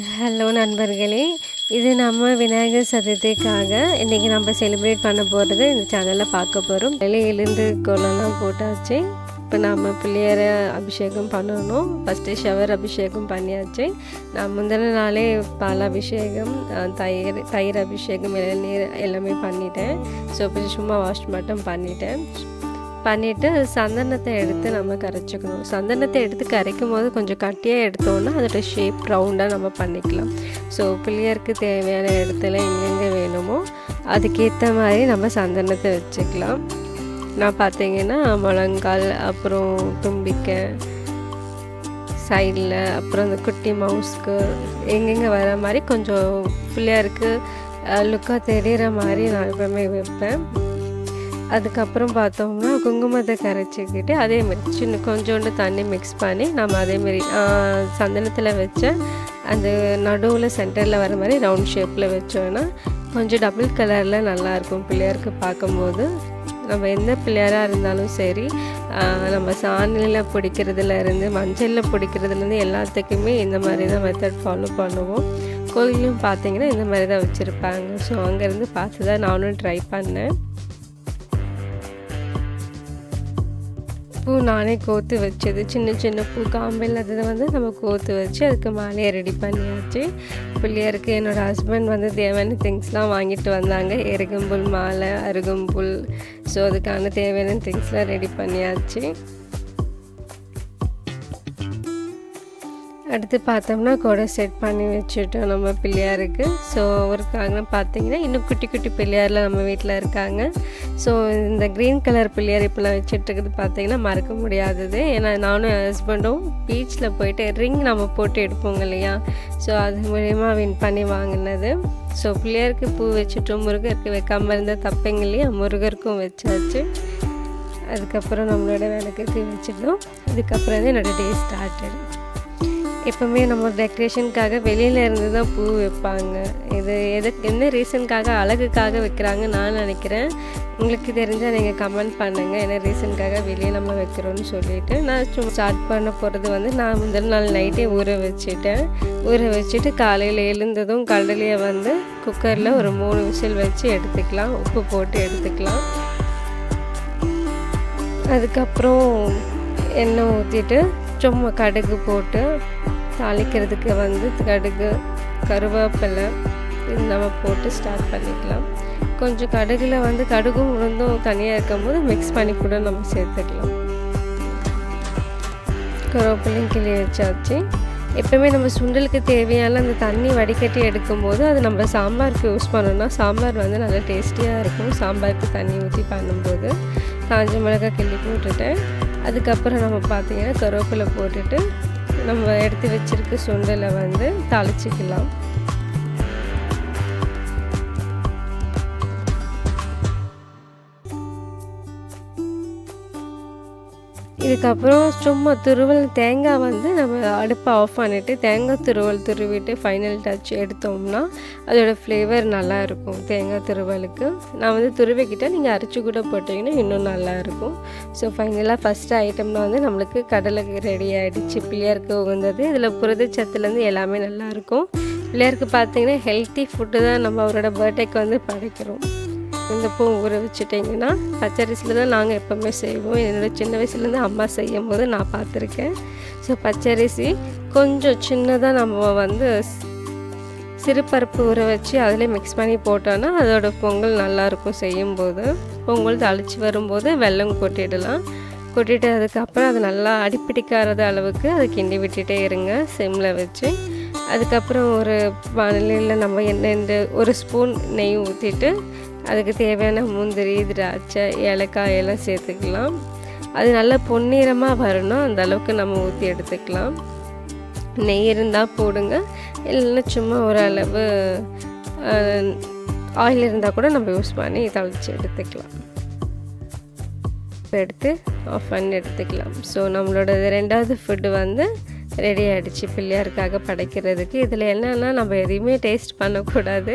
Hello நண்பர்களே இது நம்ம விநாயகர் சதுர்த்திக்காக இன்றைக்கி நம்ம செலிப்ரேட் பண்ண போகிறது இந்த சேனலில் பார்க்க போகிறோம் வெளியே எழுந்து கோலம்லாம் போட்டாச்சு. இப்போ நம்ம பிள்ளையரை அபிஷேகம் பண்ணணும். ஃபஸ்ட்டு ஷவர் அபிஷேகம் பண்ணியாச்சு. நான் முந்தின நாளே பால் அபிஷேகம் தயிர் தயிர் அபிஷேகம் இளநீர் எல்லாமே பண்ணிட்டேன். ஸோ இப்போ சும்மா வாஷ் மட்டும் பண்ணிட்டேன். பண்ணிவிட்டு சந்தனத்தை எடுத்து நம்ம கரைச்சிக்கணும். சந்தனத்தை எடுத்து கரைக்கும் போது கொஞ்சம் கட்டியாக எடுத்தோன்னா அதோட ஷேப் ரவுண்டாக நம்ம பண்ணிக்கலாம். ஸோ பிள்ளையருக்கு தேவையான இடத்துல எங்கெங்கே வேணுமோ அதுக்கேற்ற மாதிரி நம்ம சந்தனத்தை வச்சுக்கலாம். நான் பார்த்தீங்கன்னா முழங்கால் அப்புறம் தும்பிக்கை சைடில் அப்புறம் இந்த குட்டி மவுஸ்க்கு எங்கெங்கே வர மாதிரி கொஞ்சம் பிள்ளையாருக்கு லுக்காக தெரிகிற மாதிரி நான் எப்பவுமே வைப்பேன். அதுக்கப்புறம் பார்த்தோம்னா குங்குமத்தை கரைச்சிக்கிட்டு அதேமாரி சின்ன கொஞ்சோண்டு தண்ணி மிக்ஸ் பண்ணி நம்ம அதேமாரி சந்தனத்தில் வச்ச அந்த நடுவில் சென்டரில் வர மாதிரி ரவுண்ட் ஷேப்பில் வச்சோன்னா கொஞ்சம் டபுள் கலரில் நல்லாயிருக்கும் பிள்ளையாருக்கு பார்க்கும்போது நம்ம எந்த பிள்ளையாராக இருந்தாலும் சரி நம்ம சாணியில் பிடிக்கிறதுல இருந்து மஞ்சளில் பிடிக்கிறதுலேருந்து எல்லாத்துக்குமே இந்த மாதிரி தான் மெத்தட் ஃபாலோ பண்ணுவோம். கோயிலும் பார்த்தீங்கன்னா இந்த மாதிரி தான் வச்சுருப்பாங்க. ஸோ அங்கேருந்து பார்த்து தான் நானும் ட்ரை பண்ணேன். பூ நானே கோத்து வச்சது. சின்ன சின்ன பூ காம்பில் அதை வந்து நம்ம கோத்து வச்சு அதுக்கு மாலையை ரெடி பண்ணியாச்சு. பிள்ளையாருக்கு என்னோடய ஹஸ்பண்ட் வந்து தேவையான திங்ஸ்லாம் வாங்கிட்டு வந்தாங்க. எருகம்புல் மாலை அருகம்புல். ஸோ அதுக்கான தேவையான திங்ஸ்லாம் ரெடி பண்ணியாச்சு. அடுத்து பார்த்தோம்னா கொடை செட் பண்ணி வச்சுட்டோம் நம்ம பிள்ளையாருக்கு. ஸோ அவருக்காக பார்த்தீங்கன்னா இன்னும் குட்டி குட்டி பிள்ளையாரில் நம்ம வீட்டில் இருக்காங்க. ஸோ இந்த க்ரீன் கலர் பிள்ளையார் இப்போலாம் வச்சுட்ருக்குது பார்த்தீங்கன்னா மறக்க முடியாதது. ஏன்னா நானும் என் ஹஸ்பண்டும் பீச்சில் போயிட்டு ரிங் நம்ம போட்டு எடுப்போங்க இல்லையா? ஸோ அது மூலயமா வின் பண்ணி வாங்கினது. ஸோ பிள்ளையாருக்கு பூ வச்சுட்டோம் முருகருக்கு வைக்காமல் இருந்தால் தப்பைங்க இல்லையா? முருகருக்கும் வச்சாச்சு. அதுக்கப்புறம் நம்மளோட விளக்குக்கு வச்சிடணும் அதுக்கப்புறம் தான் என்னோடய டே ஸ்டார்டட் எப்போவுமே நம்ம டெக்கரேஷனுக்காக வெளியில் இருந்து தான் பூ வைப்பாங்க. இது எதுக்கு என்ன ரீசனுக்காக அழகுக்காக வைக்கிறாங்க நான் நினைக்கிறேன். உங்களுக்கு தெரிஞ்சால் நீங்கள் கமெண்ட் பண்ணுங்கள் என்ன ரீசனுக்காக வெளியே நம்ம வைக்கிறோன்னு சொல்லிட்டு. நான் சும்மா ஸ்டார்ட் பண்ண போகிறது வந்து நான் முதல் நாள் நைட்டே ஊற வச்சுட்டேன். ஊற வச்சுட்டு காலையில் எழுந்ததும் கடலையை வந்து குக்கரில் ஒரு மூணு விசில் வச்சு எடுத்துக்கலாம். உப்பு போட்டு எடுத்துக்கலாம். அதுக்கப்புறம் எண்ணெய் ஊற்றிட்டு சும்மா கடுகு போட்டு தாளிக்கிறதுக்கு வந்து கடுகு கருவேப்பிலை இது நம்ம போட்டு ஸ்டார்ட் பண்ணிக்கலாம். கொஞ்சம் கடுகில் வந்து கடுகும் உளுந்தும் தனியாக இருக்கும்போது மிக்ஸ் பண்ணி கூட நம்ம சேர்த்துக்கலாம். கருவேப்பிலையும் கிளி வச்சாச்சு. எப்பவுமே நம்ம சுண்டலுக்கு தேவையான அந்த தண்ணி வடிகட்டி எடுக்கும்போது அது நம்ம சாம்பாருக்கு யூஸ் பண்ணோம்னா சாம்பார் வந்து நல்லா டேஸ்டியாக இருக்கும். சாம்பாருக்கு தண்ணி ஊற்றி பண்ணும்போது காஞ்ச மிளகாய் கிள்ளி போட்டுட்டேன். அதுக்கப்புறம் நம்ம பார்த்திங்கன்னா கருவேப்பிலை போட்டுட்டு நம்ம எடுத்து வச்சிருக்க சுண்டலை வந்து தாளிச்சிக்கலாம். இதுக்கப்புறம் சும்மா துருவல் தேங்காய் வந்து நம்ம அடுப்பை ஆஃப் பண்ணிவிட்டு தேங்காய் துருவல் துருவிட்டு ஃபைனல் டச் எடுத்தோம்னா அதோடய ஃப்ளேவர் நல்லாயிருக்கும் தேங்காய் துருவலுக்கு. நான் வந்து துருவிக்கிட்ட நீங்கள் அரைச்சி கூட போட்டிங்கன்னா இன்னும் நல்லாயிருக்கும். ஸோ ஃபைனலாக ஃபஸ்ட்டு ஐட்டம்னா வந்து நம்மளுக்கு கடலை ரெடி ஆகிடுச்சு பிள்ளையாருக்கு உகந்தது. இதில் புரதச்சத்துலேருந்து எல்லாமே நல்லாயிருக்கும். பிள்ளையாருக்கு பார்த்தீங்கன்னா ஹெல்த்தி ஃபுட்டு தான் நம்ம அவரோட பர்த்டேக்கு வந்து படைக்கிறோம். இந்த பூ ஊற வச்சுட்டிங்கன்னா பச்சரிசியில் தான் நாங்கள் எப்போவுமே செய்வோம். என்னோட சின்ன வயசுலேருந்து அம்மா செய்யும் போது நான் பார்த்துருக்கேன். ஸோ பச்சரிசி கொஞ்சம் சின்னதாக நம்ம வந்து சிறுபருப்பு ஊற வச்சு அதிலே மிக்ஸ் பண்ணி போட்டோன்னா அதோட பொங்கல் நல்லாயிருக்கும் செய்யும்போது. பொங்கல் தழிச்சு வரும்போது வெல்லம் கொட்டிடலாம். கொட்டிட்டு அதுக்கப்புறம் அது நல்லா அடிப்பிடிக்காத அளவுக்கு அதை கிண்டி விட்டுட்டே இருங்க சிம்மில் வச்சு. அதுக்கப்புறம் ஒரு வானிலையில் நம்ம எண்ணெய் ஒரு ஸ்பூன் நெய் ஊற்றிட்டு அதுக்கு தேவையான முந்திரி திராட்சை ஏலக்காய் எல்லாம் சேர்த்துக்கலாம். அது நல்லா பொன்னிறமாக வரணும். அந்த அளவுக்கு நம்ம ஊற்றி எடுத்துக்கலாம். நெய் இருந்தால் போடுங்க. இல்லைன்னா சும்மா ஓரளவு ஆயில் இருந்தால் கூட நம்ம யூஸ் பண்ணி தவிச்சு எடுத்துக்கலாம். எடுத்து ஆஃப் பண்ணி எடுத்துக்கலாம். ஸோ நம்மளோட ரெண்டாவது ஃபுட்டு வந்து ரெடி ஆகிடுச்சு பிள்ளையாருக்காக படைக்கிறதுக்கு. இதில் என்னென்னா நம்ம எதையுமே டேஸ்ட் பண்ணக்கூடாது.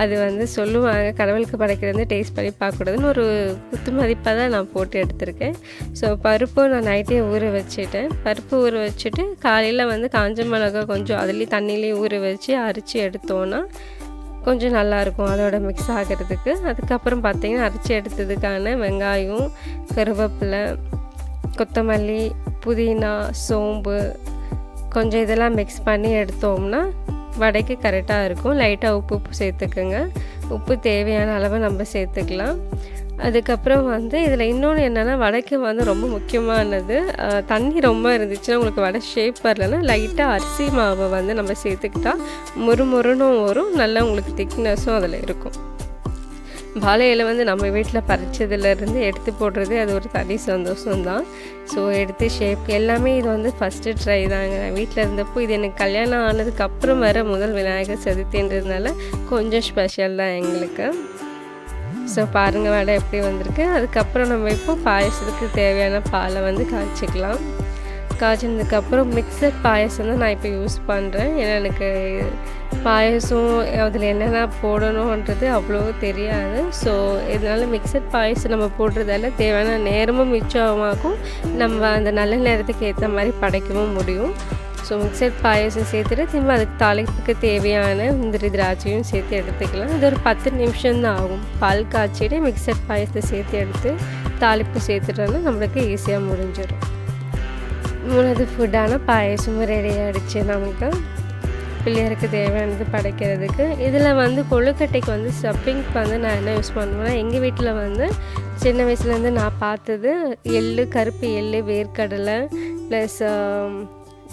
அது வந்து சொல்லுவாங்க கடவுளுக்கு படைக்கிறது டேஸ்ட் பண்ணி பார்க்கக்கூடாதுன்னு ஒரு குத்து மதிப்பாக தான் நான் போட்டு எடுத்திருக்கேன். ஸோ பருப்பு நான் நைட்டே ஊற வச்சுட்டேன். பருப்பு ஊற வச்சுட்டு காலையில் வந்து காஞ்ச மிளகா கொஞ்சம் அதுலேயும் தண்ணியிலையும் ஊற வச்சு அரிச்சு எடுத்தோன்னா கொஞ்சம் நல்லாயிருக்கும் அதோட மிக்ஸ் ஆகிறதுக்கு. அதுக்கப்புறம் பார்த்திங்கன்னா அரைச்சி எடுத்ததுக்கான வெங்காயம் கருவேப்பிலை கொத்தமல்லி புதினா சோம்பு கொஞ்சம் இதெல்லாம் மிக்ஸ் பண்ணி எடுத்தோம்னா வடைக்கு கரெக்டாக இருக்கும். லைட்டாக உப்பு உப்பு சேர்த்துக்குங்க. உப்பு தேவையான அளவு நம்ம சேர்த்துக்கலாம். அதுக்கப்புறம் வந்து இதில் இன்னொன்று என்னென்னா வடைக்கு வந்து ரொம்ப முக்கியமானது. தண்ணி ரொம்ப இருந்துச்சுன்னா உங்களுக்கு வடை ஷேப் வரலன்னா லைட்டாக அரிசி மாவை வந்து நம்ம சேர்த்துக்கிட்டா முறுமுறுனும் வரும். நல்லா உங்களுக்கு திக்னஸும் அதில் இருக்கும். வாழை இலை வந்து நம்ம வீட்டில் பறிச்சதுலேருந்து எடுத்து போடுறது அது ஒரு தனி சந்தோஷம்தான். ஸோ எடுத்து ஷேப் எல்லாமே இது வந்து ஃபஸ்ட்டு ட்ரை தாங்க. வீட்டில் இருந்தப்போ இது எனக்கு கல்யாணம் ஆனதுக்கப்புறம் வர முதல் விநாயகர் சதுர்த்தின்றதுனால கொஞ்சம் ஸ்பெஷல் தான் எங்களுக்கு. ஸோ பாருங்கள் வடை எப்படி வந்திருக்கு. அதுக்கப்புறம் நம்ம இப்போ பாயசத்துக்கு தேவையான பாலை வந்து காய்ச்சிக்கலாம். காய்ச்சினதுக்கப்புறம் மிக்சர் பாயசம் தான் நான் இப்போ யூஸ் பண்ணுறேன் ஏன்னா எனக்கு பாயசம் அதில் என்னென்ன போடணுன்றது அவ்வளோ தெரியாது. ஸோ இதனால் மிக்சர் பாயசம் நம்ம போடுறதால தேவையான நேரமும் மிச்சமாகும். நம்ம அந்த நல்ல நேரத்துக்கு ஏற்ற மாதிரி படைக்கவும் முடியும். ஸோ மிக்சர் பாயசம் சேர்த்துட்டு திரும்ப அதுக்கு தாளிப்புக்கு தேவையான முந்திரி திராட்சையும் சேர்த்து எடுத்துக்கலாம். இது ஒரு பத்து நிமிஷம் தான் ஆகும். பால் காய்ச்சிட்டு மிக்சர் பாயசத்தை சேர்த்து எடுத்து தாளிப்பு சேர்த்துட்டோன்னா நம்மளுக்கு ஈஸியாக முடிஞ்சிடும் மூணாவது ஃபுட்டான பாயசமும் ரெடி ஆகிடுச்சு நமக்கு. பிள்ளையருக்கு தேவையானது படைக்கிறதுக்கு. இதில் வந்து கொழுக்கட்டைக்கு வந்து ஸ்டப்பிங் வந்து நான் என்ன யூஸ் பண்ணுவேன்னா எங்கள் வீட்டில் வந்து சின்ன வயசுலேருந்து நான் பார்த்தது எள்ளு கருப்பு எள்ளு வேர்க்கடலை ப்ளஸ்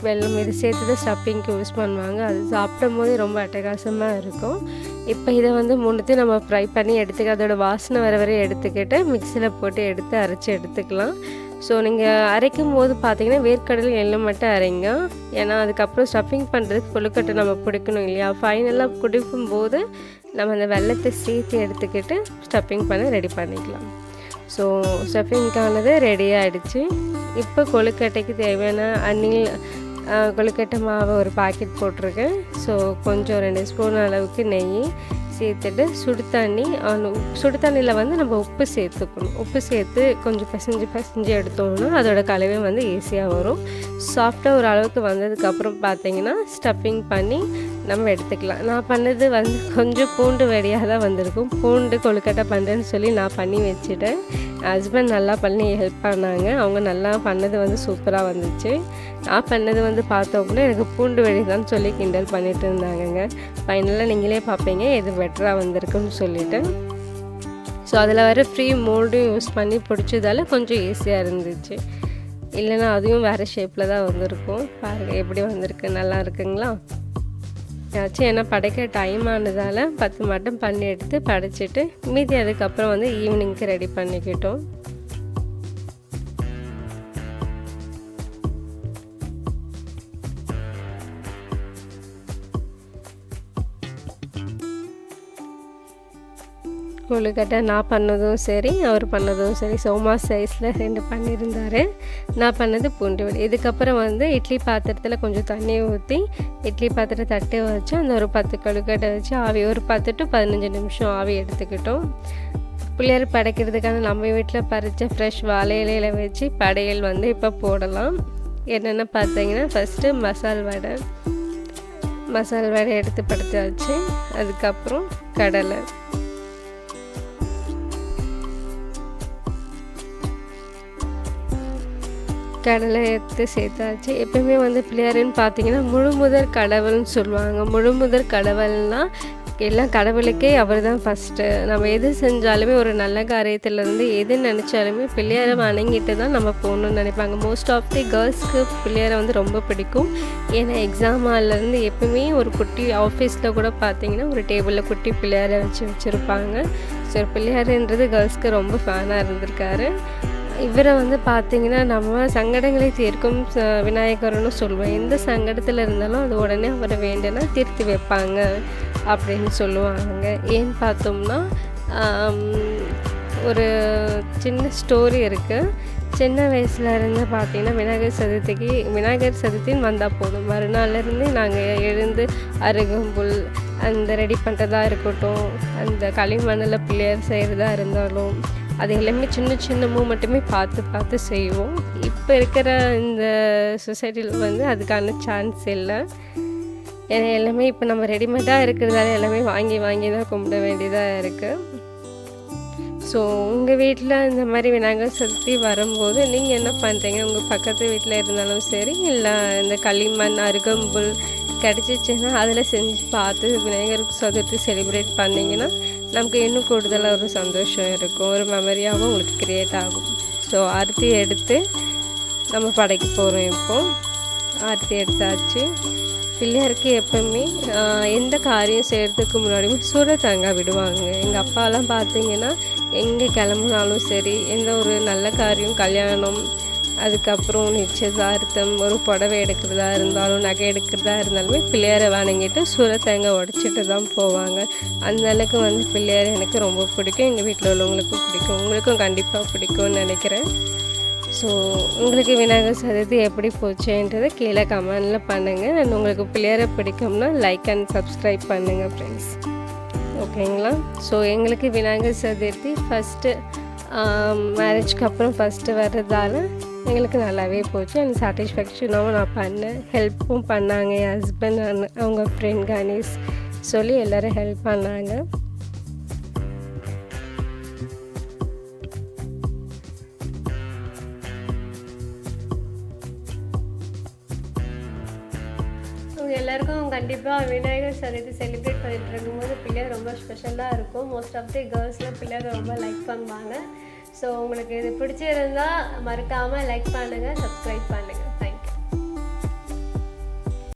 வெள்ளம் இது சேர்த்து தான் ஸ்டப்பிங்க்கு யூஸ் பண்ணுவாங்க. அது சாப்பிடும் போது ரொம்ப அட்டகாசமாக இருக்கும். இப்போ இதை வந்து மூணுத்தையும் நம்ம ஃப்ரை பண்ணி எடுத்துக்க அதோட வாசனை வர வரை எடுத்துக்கிட்டு மிக்சியில் போட்டு எடுத்து அரைச்சி எடுத்துக்கலாம். ஸோ நீங்கள் அரைக்கும் போது பார்த்தீங்கன்னா வேர்க்கடலை எல்லாம் மட்டும் அரைங்க. ஏன்னா அதுக்கப்புறம் ஸ்டஃபிங் பண்ணுறதுக்கு கொழுக்கட்டை நம்ம பிடிக்கணும் இல்லையா? ஃபைனலாக குடிக்கும் போது நம்ம அந்த வெள்ளத்தை சேர்த்து எடுத்துக்கிட்டு ஸ்டஃபிங் பண்ண ரெடி பண்ணிக்கலாம். ஸோ ஸ்டஃபிங்க்கானது ரெடி ஆகிடுச்சு இப்போ கொழுக்கட்டைக்கு தேவையான அணில் கொழுக்கட்டை மாவை ஒரு பாக்கெட் போட்டிருக்கேன். ஸோ கொஞ்சம் ரெண்டு ஸ்பூன் அளவுக்கு நெய் சேர்த்துட்டு சுடு தண்ணி சுடு தண்ணியில் வந்து நம்ம உப்பு சேர்த்துக்கணும். உப்பு சேர்த்து கொஞ்சம் பிசைஞ்சு பிசைஞ்சு எடுத்தோம்னா அதோட கலவை வந்து ஈஸியாக வரும். சாஃப்டாக ஒரு அளவுக்கு வந்ததுக்கப்புறம் பார்த்தீங்கன்னா ஸ்டஃபிங் பண்ணி நம்ம எடுத்துக்கலாம். நான் பண்ணது வந்து கொஞ்சம் பூண்டு வெடியாக தான் வந்திருக்கும். பூண்டு கொழுக்கட்டை பண்ணுறேன்னு சொல்லி நான் பண்ணி வச்சுட்டேன். ஹஸ்பண்ட் நல்லா பண்ணி ஹெல்ப் பண்ணாங்க. அவங்க நல்லா பண்ணது வந்து சூப்பராக வந்துச்சு. நான் பண்ணது வந்து பார்த்தோம்னா எனக்கு பூண்டு வெடி தான் சொல்லி கிண்டல் பண்ணிட்டு இருந்தாங்கங்க. ஃபைனலாக நீங்களே பார்ப்பீங்க எது பெட்டராக வந்திருக்குன்னு சொல்லிவிட்டு ஸோ அதில் வர ஃப்ரீ மோல்டும் யூஸ் பண்ணி பிடிச்சதால கொஞ்சம் ஈஸியாக இருந்துச்சு. இல்லைனா அதுவும் வேறு ஷேப்பில் தான் வந்திருக்கும். பாருங்கள் எப்படி வந்திருக்கு நல்லா இருக்குங்களா? ஆச்சு ஏன்னா படைக்க டைம் ஆனதால் பத்து மட்டும் பண்ணி எடுத்து படைச்சிட்டு மீதி அதுக்கப்புறம் வந்து ஈவினிங்க்கு ரெடி பண்ணிக்கிட்டோம். கொழுக்கட்டை நான் பண்ணதும் சரி அவர் பண்ணதும் சரி. சோமா சைஸில் ரெண்டு பண்ணியிருந்தார். நான் பண்ணது பூண்டு வடை. இதுக்கப்புறம் வந்து இட்லி பாத்திரத்தில் கொஞ்சம் தண்ணி ஊற்றி இட்லி பாத்திரம் தட்டு வச்சு அந்த ஒரு பத்து கொழுக்கட்டை வச்சு ஆவி ஒரு பத்து டு பதினஞ்சு நிமிஷம் ஆவி எடுத்துக்கிட்டோம். பிள்ளையார் படைக்கிறதுக்கான நம்ம வீட்டில் பறித்த ஃப்ரெஷ் வாழை இலையில் வச்சு படையல் வந்து இப்போ போடலாம். என்னென்ன பார்த்தீங்கன்னா ஃபஸ்ட்டு மசால் வடை. மசால் வடை எடுத்து படுத்தாச்சு அதுக்கப்புறம் கடலை. கடலை எடுத்து சேர்த்தாச்சு. எப்பயுமே வந்து பிள்ளையாருன்னு பார்த்தீங்கன்னா முழுமுதற் கடவுள்னு சொல்லுவாங்க. முழுமுதற் கடவுள்னால் எல்லாம் கடவுளுக்கே அவர் தான் ஃபஸ்ட்டு நம்ம எது செஞ்சாலுமே ஒரு நல்ல காரியத்துலேருந்து எது நினச்சாலுமே பிள்ளையாரை வணங்கிட்டு தான் நம்ம போகணுன்னு நினைப்பாங்க. மோஸ்ட் ஆஃப் தி கேர்ள்ஸ்க்கு பிள்ளையாரை வந்து ரொம்ப பிடிக்கும். ஏன்னா எக்ஸாம் ஹால்லேருந்து எப்பவுமே ஒரு குட்டி ஆஃபீஸில் கூட பார்த்தீங்கன்னா ஒரு டேபிளில் குட்டி பிள்ளையாரை வச்சு வச்சுருப்பாங்க. ஸோ பிள்ளையாருன்றது கேர்ள்ஸ்க்கு ரொம்ப ஃபேனாக இருந்திருக்காரு. இவரை வந்து பார்த்திங்கன்னா நம்ம சங்கடங்களை தீர்க்கும் விநாயகர்னு சொல்லுவோம். எந்த சங்கடத்தில் இருந்தாலும் அது உடனே அவரை வேண்டுனா தீர்த்து வைப்பாங்க அப்படின்னு சொல்லுவாங்க. ஏன்னு பார்த்தோம்னா ஒரு சின்ன ஸ்டோரி இருக்குது சின்ன வயசுல இருந்து பார்த்தீங்கன்னா விநாயகர் சதுர்த்திக்கு விநாயகர் சதுர்த்தின்னு வந்தால் போதும். மறுநாள்லேருந்து நாங்கள் எழுந்து அருகம்புல் அந்த ரெடி பண்ணுறதா இருக்கட்டும் அந்த களிமண்ணில் பிள்ளையார் செய்கிறதா இருந்தாலும் அது எல்லாமே சின்ன சின்ன மூமெண்ட்டுமே பார்த்து பார்த்து செய்வோம். இப்போ இருக்கிற இந்த சொசைட்டியில் வந்து அதுக்கான சான்ஸ் இல்லை. ஏன்னா எல்லாமே இப்போ நம்ம ரெடிமேடாக இருக்கிறதால எல்லாமே வாங்கி வாங்கி தான் கும்பிட வேண்டியதாக இருக்குது ஸோ உங்கள் வீட்டில் இந்த மாதிரி விநாயகர் சதுர்த்தி வரும்போது நீங்கள் என்ன பண்ணுறீங்க உங்கள் பக்கத்து வீட்டில் இருந்தாலும் சரி இல்லை இந்த களிமண் அருகம்புல் கிடச்சிச்சின்னா அதில் செஞ்சு பார்த்து விநாயகர் சதுர்த்தி செலிப்ரேட் பண்ணிங்கன்னா நமக்கு இன்னும் கூடுதலாக ஒரு சந்தோஷம் இருக்கும். ஒரு மெமரியாகவும் உங்களுக்கு க்ரியேட் ஆகும். ஸோ அரிசி எடுத்து நம்ம படைக்க போகிறோம் இப்போது அரிசி எடுத்தாச்சு. பிள்ளையாருக்கு எப்பவுமே எந்த காரியம் செய்கிறதுக்கு முன்னாடியுமே சுட தேங்காய் விடுவாங்க. எங்கள் அப்பாலாம் பார்த்தீங்கன்னா எங்கே கிளம்புனாலும் சரி எந்த ஒரு நல்ல காரியம் கல்யாணம் அதுக்கப்புறம் நிச்சயதார்த்தம் ஒரு புடவை எடுக்கிறதா இருந்தாலும் நகை எடுக்கிறதா இருந்தாலுமே பிள்ளையாரை வணங்கிட்டு சுர தேங்காய் உடச்சிட்டு தான் போவாங்க. அந்த அளவுக்கு வந்து பிள்ளையார் எனக்கு ரொம்ப பிடிக்கும். எங்கள் வீட்டில் உள்ளவங்களுக்கும் பிடிக்கும். உங்களுக்கும் கண்டிப்பாக பிடிக்கும்னு நினைக்கிறேன். ஸோ உங்களுக்கு விநாயகர் சதுர்த்தி எப்படி போச்சுன்றதை கீழே கமெண்டில் பண்ணுங்கள் அண்ட் உங்களுக்கு பிள்ளையாரை பிடிக்கும்னா லைக் அண்ட் சப்ஸ்கிரைப் பண்ணுங்கள் ஃப்ரெண்ட்ஸ் ஓகேங்களா ஸோ எங்களுக்கு விநாயகர் சதுர்த்தி ஃபஸ்ட்டு மேரேஜ்க்கு அப்புறம் ஃபஸ்ட்டு வர்றதால எங்களுக்கு நல்லாவே போச்சு. அண்ட் சாட்டிஸ்ஃபேக்ஷனாகவும் நான் பண்ணேன். ஹெல்ப்பும் பண்ணாங்க. என் ஹஸ்பண்ட் அவங்க ஃப்ரெண்ட் கணேஷ் சொல்லி எல்லோரும் ஹெல்ப் பண்ணாங்க. எல்லாருக்கும் கண்டிப்பாக விநாயகர் சதுர்த்தி செலிப்ரேட் பண்ணிட்டு இருக்கும்போது பிள்ளையார் ரொம்ப ஸ்பெஷலாக இருக்கும். மோஸ்ட் ஆஃப் தி கேர்ள்ஸில் பிள்ளையார் ரொம்ப லைக் பண்ணுவாங்க. ஸோ உங்களுக்கு இது பிடிச்சிருந்தா மறக்காமல் லைக் பண்ணுங்கள் சப்ஸ்கிரைப் பண்ணுங்கள்